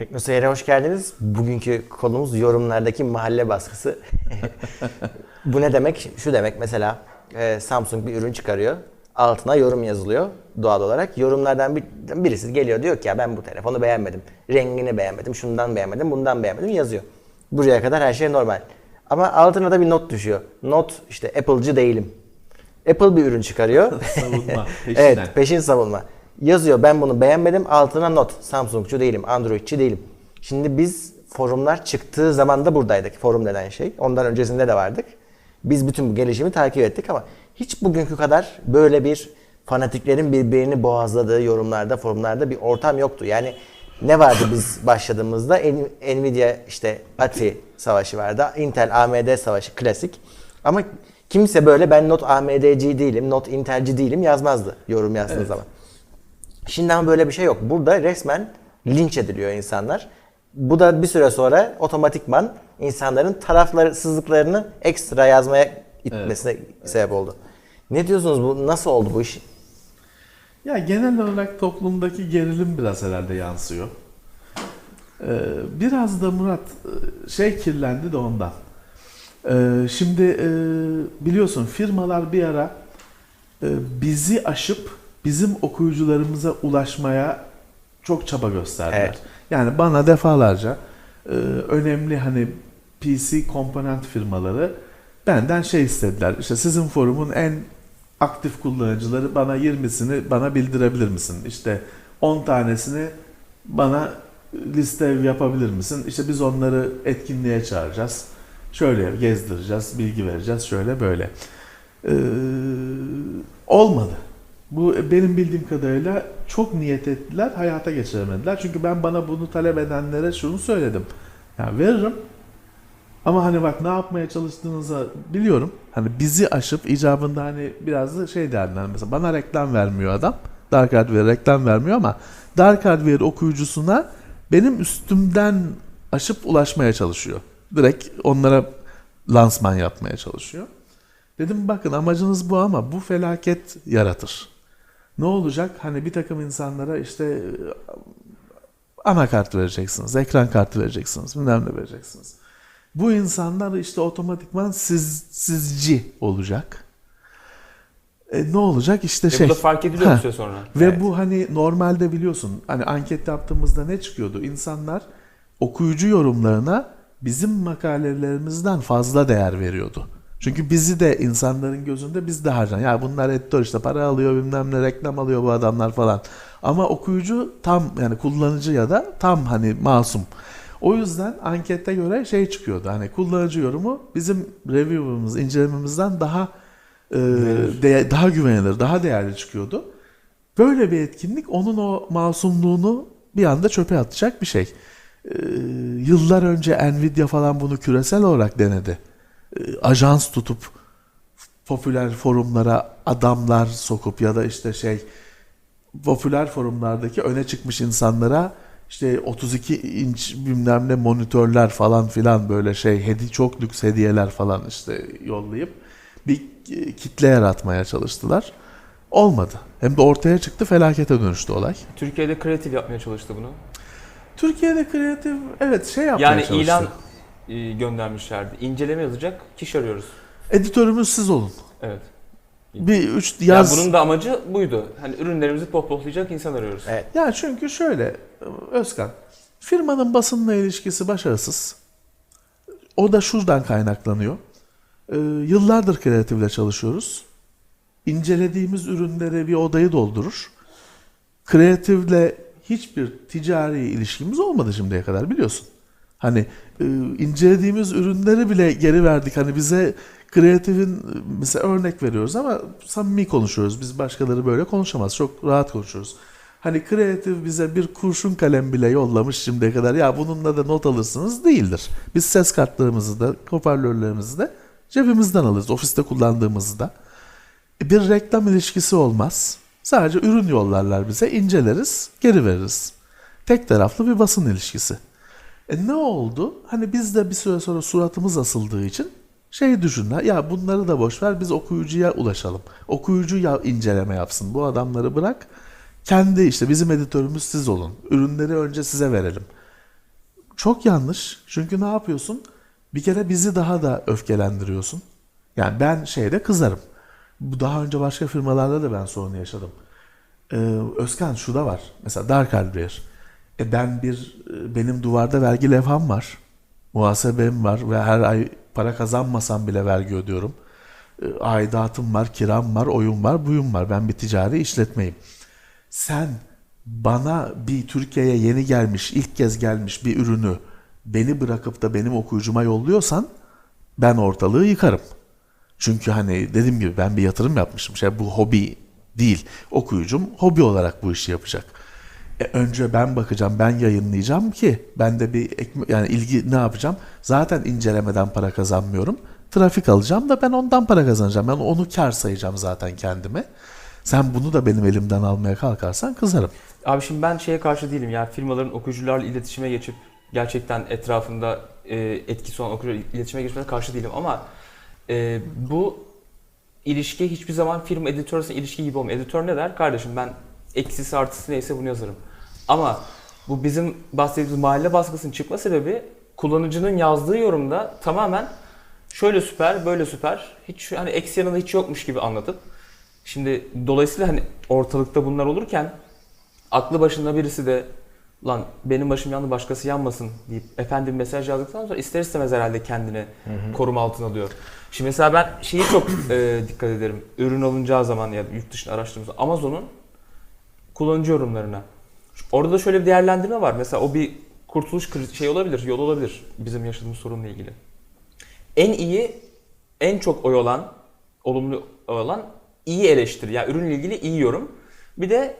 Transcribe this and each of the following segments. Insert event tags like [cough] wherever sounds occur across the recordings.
Teknoseyir'e hoş geldiniz. Bugünkü konumuz yorumlardaki mahalle baskısı. [laughs] Bu ne demek? Şu demek mesela e, Samsung bir ürün çıkarıyor. Altına yorum yazılıyor doğal olarak. Yorumlardan bir, birisi geliyor diyor ki ya ben bu telefonu beğenmedim. Rengini beğenmedim, şundan beğenmedim, bundan beğenmedim yazıyor. Buraya kadar her şey normal. Ama altına da bir not düşüyor. Not işte Apple'cı değilim. Apple bir ürün çıkarıyor. [laughs] Savunma, [laughs] peşinden. evet, peşin savunma. Yazıyor ben bunu beğenmedim. Altına not. Samsungçu değilim, Androidçi değilim. Şimdi biz forumlar çıktığı zaman da buradaydık. Forum denen şey. Ondan öncesinde de vardık. Biz bütün bu gelişimi takip ettik ama hiç bugünkü kadar böyle bir fanatiklerin birbirini boğazladığı yorumlarda, forumlarda bir ortam yoktu. Yani ne vardı biz başladığımızda? Nvidia işte ATI savaşı vardı. Intel AMD savaşı klasik. Ama kimse böyle ben not AMD'ci değilim, not Intel'ci değilim yazmazdı yorum yazdığı Evet. zaman. Şimdi ama böyle bir şey yok. Burada resmen linç ediliyor insanlar. Bu da bir süre sonra otomatikman insanların tarafsızlıklarını ekstra yazmaya itmesine sebep oldu. Ne diyorsunuz bu nasıl oldu bu iş? Ya genel olarak toplumdaki gerilim biraz herhalde yansıyor. Ee, biraz da Murat e, şey kirlendi de ondan. Ee, şimdi e, biliyorsun firmalar bir ara e, bizi aşıp bizim okuyucularımıza ulaşmaya çok çaba gösterdiler. Evet. Yani bana defalarca e, önemli hani PC komponent firmaları benden şey istediler. İşte sizin forumun en aktif kullanıcıları bana 20'sini bana bildirebilir misin? İşte 10 tanesini bana liste yapabilir misin? İşte biz onları etkinliğe çağıracağız. Şöyle gezdireceğiz, bilgi vereceğiz, şöyle böyle. Ee, olmadı. Bu benim bildiğim kadarıyla çok niyet ettiler, hayata geçiremediler. Çünkü ben bana bunu talep edenlere şunu söyledim. Ya veririm ama hani bak ne yapmaya çalıştığınızı biliyorum. Hani bizi aşıp icabında hani biraz da şey derler mesela bana reklam vermiyor adam. Dark Hardware reklam vermiyor ama Dark Hardware okuyucusuna benim üstümden aşıp ulaşmaya çalışıyor. Direkt onlara lansman yapmaya çalışıyor. Dedim bakın amacınız bu ama bu felaket yaratır. Ne olacak? Hani bir takım insanlara işte anakart vereceksiniz, ekran kartı vereceksiniz, bilmem ne vereceksiniz. Bu insanlar işte otomatikman siz, sizci olacak. E, ne olacak? İşte Ve şey. bu da fark ediliyor Ha. bir süre sonra. Ve Evet. bu hani normalde biliyorsun hani anket yaptığımızda ne çıkıyordu? İnsanlar okuyucu yorumlarına bizim makalelerimizden fazla değer veriyordu. Çünkü bizi de insanların gözünde biz de harcan. Ya bunlar editör işte para alıyor bilmem ne reklam alıyor bu adamlar falan. Ama okuyucu tam yani kullanıcı ya da tam hani masum. O yüzden ankette göre şey çıkıyordu. Hani kullanıcı yorumu bizim review'ımız, incelememizden daha e, değe- daha güvenilir, daha değerli çıkıyordu. Böyle bir etkinlik onun o masumluğunu bir anda çöpe atacak bir şey. Ee, yıllar önce Nvidia falan bunu küresel olarak denedi. Ee, ajans tutup popüler forumlara adamlar sokup ya da işte şey popüler forumlardaki öne çıkmış insanlara işte 32 inç bilmem ne monitörler falan filan böyle şey hedi çok lüks hediyeler falan işte yollayıp bir e, kitle yaratmaya çalıştılar. Olmadı. Hem de ortaya çıktı felakete dönüştü olay. Türkiye'de kreatif yapmaya çalıştı bunu. Türkiye'de kreatif evet şey yapmaya Yani çalıştı. ilan e, göndermişlerdi. İnceleme yazacak kişi arıyoruz. Editörümüz siz olun. Evet. Bir üç Ya yaz. bunun da amacı buydu. Hani ürünlerimizi pohpohlayacak insan arıyoruz. Evet. Ya çünkü şöyle Özkan, firmanın basınla ilişkisi başarısız. O da şuradan kaynaklanıyor. Ee, yıllardır kreatifle çalışıyoruz. İncelediğimiz ürünlere bir odayı doldurur. Kreatifle hiçbir ticari ilişkimiz olmadı şimdiye kadar biliyorsun. Hani e, incelediğimiz ürünleri bile geri verdik. Hani bize kreatifin mesela örnek veriyoruz ama samimi konuşuyoruz. Biz başkaları böyle konuşamaz. Çok rahat konuşuyoruz. Hani kreatif bize bir kurşun kalem bile yollamış şimdiye kadar. Ya bununla da not alırsınız değildir. Biz ses kartlarımızı da hoparlörlerimizi de cebimizden alırız. Ofiste kullandığımızı da. E, Bir reklam ilişkisi olmaz. Sadece ürün yollarlar bize, inceleriz, geri veririz. Tek taraflı bir basın ilişkisi. E ne oldu? Hani biz de bir süre sonra suratımız asıldığı için şey düşünler. Ya bunları da boş ver biz okuyucuya ulaşalım. Okuyucu ya inceleme yapsın. Bu adamları bırak. Kendi işte bizim editörümüz siz olun. Ürünleri önce size verelim. çok yanlış. Çünkü ne yapıyorsun? Bir kere bizi daha da öfkelendiriyorsun. Yani ben şeyde kızarım. Bu daha önce başka firmalarda da ben sorunu yaşadım. Ee, Özkan şu da var. Mesela Dark Hardware. E ben bir e, benim duvarda vergi levham var. Muhasebem var ve her ay para kazanmasam bile vergi ödüyorum. E, aidatım var, kiram var, oyun var, buyum var. Ben bir ticari işletmeyim. Sen bana bir Türkiye'ye yeni gelmiş, ilk kez gelmiş bir ürünü beni bırakıp da benim okuyucuma yolluyorsan ben ortalığı yıkarım. Çünkü hani dediğim gibi ben bir yatırım yapmışım. Şey bu hobi değil. Okuyucum hobi olarak bu işi yapacak. E, önce ben bakacağım, ben yayınlayacağım ki ben de bir ekme- yani ilgi ne yapacağım? Zaten incelemeden para kazanmıyorum. Trafik alacağım da ben ondan para kazanacağım. Ben onu kar sayacağım zaten kendime. Sen bunu da benim elimden almaya kalkarsan kızarım. Abi şimdi ben şeye karşı değilim. Yani firmaların okuyucularla iletişime geçip gerçekten etrafında e, etkisi olan okuyucularla iletişime geçmesine karşı değilim ama e, bu ilişki hiçbir zaman firma editör arasında ilişki gibi olmuyor. Editör ne der? Kardeşim ben eksisi artısı neyse bunu yazarım. Ama bu bizim bahsettiğimiz mahalle baskısının çıkma sebebi kullanıcının yazdığı yorumda tamamen şöyle süper, böyle süper, hiç hani eksi yanında hiç yokmuş gibi anlatıp şimdi dolayısıyla hani ortalıkta bunlar olurken aklı başında birisi de lan benim başım yandı başkası yanmasın deyip efendim mesaj yazdıktan sonra ister istemez herhalde kendini koruma altına alıyor. Şimdi mesela ben şeyi çok e, dikkat ederim. Ürün alınacağı zaman ya da yurt dışında araştırdığımızda Amazon'un kullanıcı yorumlarına. Orada da şöyle bir değerlendirme var. Mesela o bir kurtuluş şey olabilir, yol olabilir bizim yaşadığımız sorunla ilgili. En iyi, en çok oy olan, olumlu oy olan iyi eleştiri. Yani ürünle ilgili iyi yorum. Bir de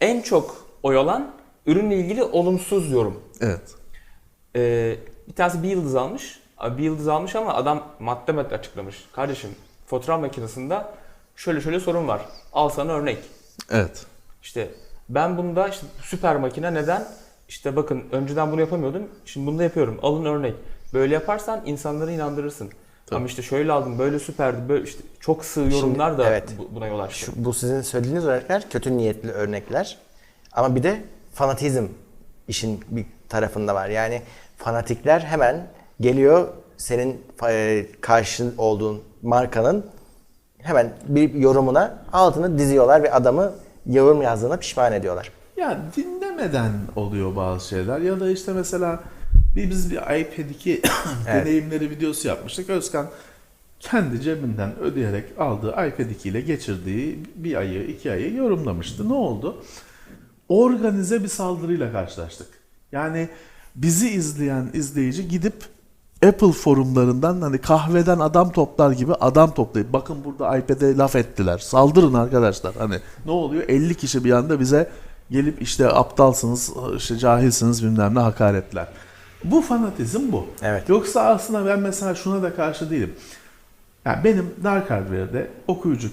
en çok oy olan ürünle ilgili olumsuz yorum. Evet. Ee, bir tanesi bir yıldız almış. Bir yıldız almış ama adam madde madde açıklamış. Kardeşim fotoğraf makinesinde şöyle şöyle sorun var. Al sana örnek. Evet. İşte ben bunda işte süper makine neden? İşte bakın önceden bunu yapamıyordum. Şimdi bunu da yapıyorum. Alın örnek. Böyle yaparsan insanları inandırırsın. Ama işte şöyle aldım, böyle süperdi, böyle işte çok sığ yorumlar da evet. bu- buna yol açtı. Şu, bu sizin söylediğiniz örnekler kötü niyetli örnekler. Ama bir de fanatizm işin bir tarafında var. Yani fanatikler hemen geliyor senin e, karşı olduğun markanın hemen bir yorumuna altını diziyorlar ve adamı yorum yazdığına pişman ediyorlar. Ya dinlemeden oluyor bazı şeyler ya da işte mesela bir biz bir iPad 2 [coughs] Evet. deneyimleri videosu yapmıştık. Özkan kendi cebinden ödeyerek aldığı iPad 2 ile geçirdiği bir ayı, iki ayı yorumlamıştı. Ne oldu? Organize bir saldırıyla karşılaştık. Yani bizi izleyen izleyici gidip Apple forumlarından hani kahveden adam toplar gibi adam toplayıp bakın burada iPad'e laf ettiler. Saldırın arkadaşlar. Hani ne oluyor? 50 kişi bir anda bize gelip işte aptalsınız, işte cahilsiniz bilmem ne hakaretler. Bu fanatizm bu. Evet. Yoksa aslında ben mesela şuna da karşı değilim. Yani benim Dark Hardware'de okuyucu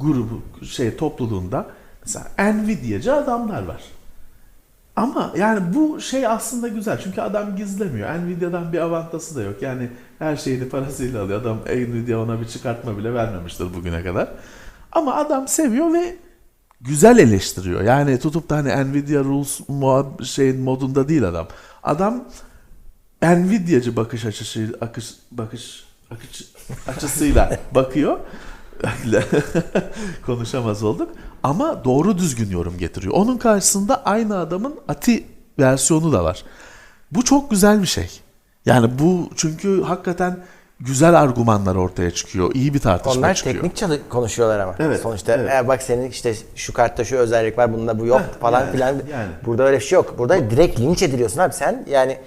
grubu şey topluluğunda mesela Nvidia'cı adamlar var. Ama yani bu şey aslında güzel çünkü adam gizlemiyor. Nvidia'dan bir avantajı da yok. Yani her şeyini parasıyla alıyor. Adam Nvidia ona bir çıkartma bile vermemiştir bugüne kadar. Ama adam seviyor ve güzel eleştiriyor. Yani tutup da hani Nvidia Rules muhab- şeyin modunda değil adam. Adam Nvidia'cı bakış açısı akış bakış akış açısıyla bakıyor. [laughs] Konuşamaz olduk. Ama doğru düzgün yorum getiriyor. Onun karşısında aynı adamın ati versiyonu da var. Bu çok güzel bir şey. Yani bu çünkü hakikaten güzel argümanlar ortaya çıkıyor. İyi bir tartışma Onlar çıkıyor. teknik çalı- konuşuyorlar ama. Evet, Sonuçta evet. "E, bak senin işte şu kartta şu özellik var, bunda bu yok Heh, falan yani, filan. yani. Burada öyle bir şey yok. Burada direkt linç ediliyorsun abi. Sen yani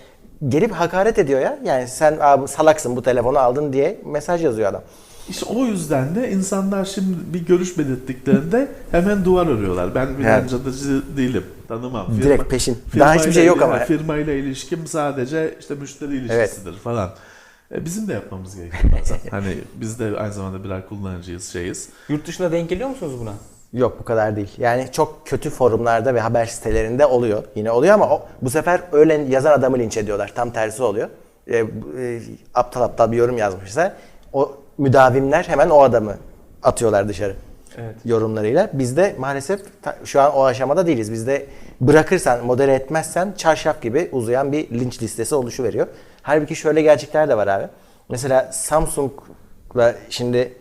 gelip hakaret ediyor ya. Yani sen abi salaksın bu telefonu aldın diye mesaj yazıyor adam. İşte o yüzden de insanlar şimdi bir görüş belirttiklerinde hemen duvar örüyorlar. Ben bilancadacı değilim. Tanımam. Direkt peşin. Daha hiçbir şey yok ama. Firmayla ilişkim sadece işte müşteri ilişkisidir falan. E, bizim de yapmamız gerekiyor bazen. [laughs] hani biz de aynı zamanda birer kullanıcıyız, şeyiz. Yurt dışında denk geliyor musunuz buna? Yok bu kadar değil. Yani çok kötü forumlarda ve haber sitelerinde oluyor. Yine oluyor ama o, bu sefer öyle yazan adamı linç ediyorlar. Tam tersi oluyor. E, e, aptal aptal bir yorum yazmışsa o müdavimler hemen o adamı atıyorlar dışarı. Evet. yorumlarıyla. Biz de maalesef şu an o aşamada değiliz. Biz de bırakırsan, modere etmezsen çarşaf gibi uzayan bir linç listesi oluşuveriyor. Halbuki şöyle gerçekler de var abi. Mesela Samsung'la şimdi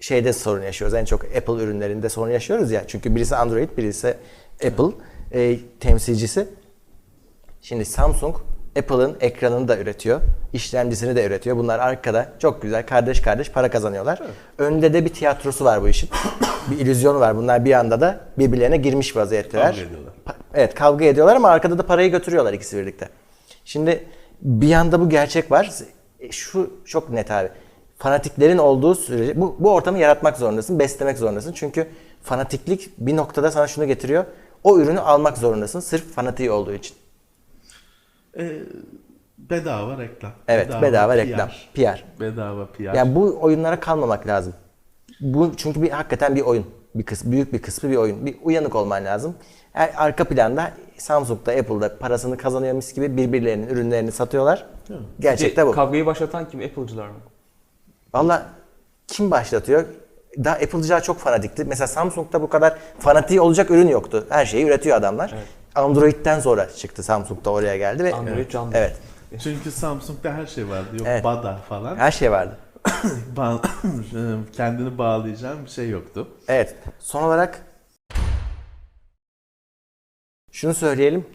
şeyde sorun yaşıyoruz. En çok Apple ürünlerinde sorun yaşıyoruz ya. Çünkü birisi Android, birisi Apple e, temsilcisi. Şimdi Samsung Apple'ın ekranını da üretiyor. işlemcisini de üretiyor. Bunlar arkada çok güzel kardeş kardeş para kazanıyorlar. Önde de bir tiyatrosu var bu işin. [coughs] bir illüzyonu var. Bunlar bir anda da birbirlerine girmiş vaziyetteler. Kavga ediyorlar. Evet kavga ediyorlar ama arkada da parayı götürüyorlar ikisi birlikte. Şimdi bir yanda bu gerçek var. E, Şu çok net abi. Fanatiklerin olduğu sürece bu, bu ortamı yaratmak zorundasın, beslemek zorundasın. Çünkü fanatiklik bir noktada sana şunu getiriyor. O ürünü almak zorundasın sırf fanatiği olduğu için. Ee, bedava reklam. Evet, bedava, PR. reklam, PR. Bedava PR. Yani bu oyunlara kalmamak lazım. Bu çünkü bir hakikaten bir oyun. Bir kısmı, büyük bir kısmı bir oyun. Bir uyanık olman lazım. Er- arka planda Samsung'da, Apple'da parasını kazanıyor mis gibi birbirlerinin ürünlerini satıyorlar. Gerçekte Peki, bu. Kavgayı başlatan kim? Apple'cılar mı? Valla kim başlatıyor? Daha Apple'cılar çok fanatikti. Mesela Samsung'da bu kadar fanatiği olacak ürün yoktu. Her şeyi üretiyor adamlar. Android'den sonra çıktı Samsung'da oraya geldi ve Android canlı. Evet. Çünkü Samsung'da her şey vardı. Yok Evet. Bada falan. Her şey vardı. [coughs] Ba- [coughs] Kendini bağlayacağın bir şey yoktu. Evet. Son olarak şunu söyleyelim.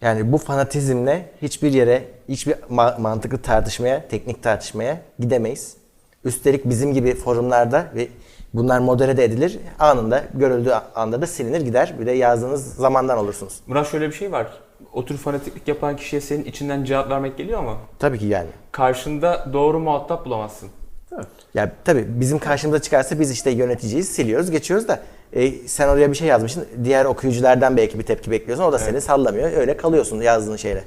Yani bu fanatizmle hiçbir yere, hiçbir ma- mantıklı tartışmaya, teknik tartışmaya gidemeyiz. Üstelik bizim gibi forumlarda ve bunlar modere de edilir. Anında, görüldüğü anda da silinir gider. Bir de yazdığınız zamandan olursunuz. Murat şöyle bir şey var. O tür fanatiklik yapan kişiye senin içinden cevap vermek geliyor ama Tabii ki yani. karşında doğru muhatap bulamazsın. Ya tabii bizim karşımıza çıkarsa biz işte yöneticiyiz, siliyoruz, geçiyoruz da e, sen oraya bir şey yazmışsın. Diğer okuyuculardan belki bir tepki bekliyorsun. O da seni sallamıyor. Öyle kalıyorsun yazdığın şeyle.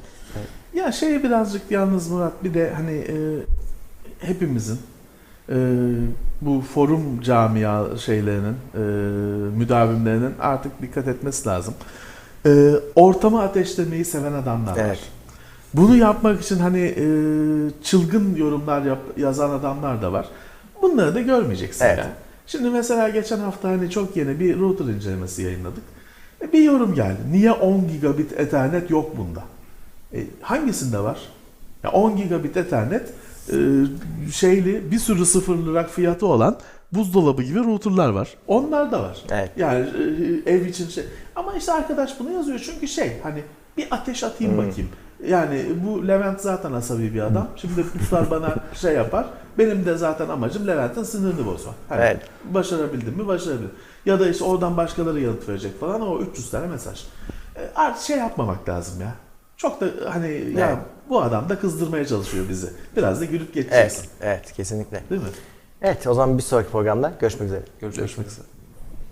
Ya şey birazcık yalnız Murat bir de hani e, hepimizin e, bu forum camia şeylerinin e, müdavimlerinin artık dikkat etmesi lazım. E, ortamı ateşlemeyi seven adamlar var. Evet. Bunu yapmak için hani e, çılgın yorumlar yap, yazan adamlar da var. Bunları da görmeyeceksin Evet. ya. Şimdi mesela geçen hafta hani çok yeni bir router incelemesi yayınladık. E, bir yorum geldi. Niye 10 gigabit ethernet yok bunda? E, hangisinde var? Ya 10 gigabit ethernet e, şeyli bir sürü sıfırlırak fiyatı olan buzdolabı gibi routerlar var. Onlar da var. Evet. Yani e, ev için şey. Ama işte arkadaş bunu yazıyor çünkü şey hani bir ateş atayım bakayım. Yani bu Levent zaten asabi bir adam. Şimdi Ruslar bana [laughs] şey yapar. Benim de zaten amacım Levent'in sinirini bozmak. Hani Evet. Başarabildim mi başarabildim. Ya da işte oradan başkaları yanıt verecek falan o 300 tane mesaj. E, artık şey yapmamak lazım ya. Çok da hani ya Evet. Bu adam da kızdırmaya çalışıyor bizi. Biraz da gülüp Evet, geçeceksin. evet kesinlikle. Değil mi? Evet o zaman bir sonraki programda görüşmek üzere. Görüşmek Görüşmek üzere.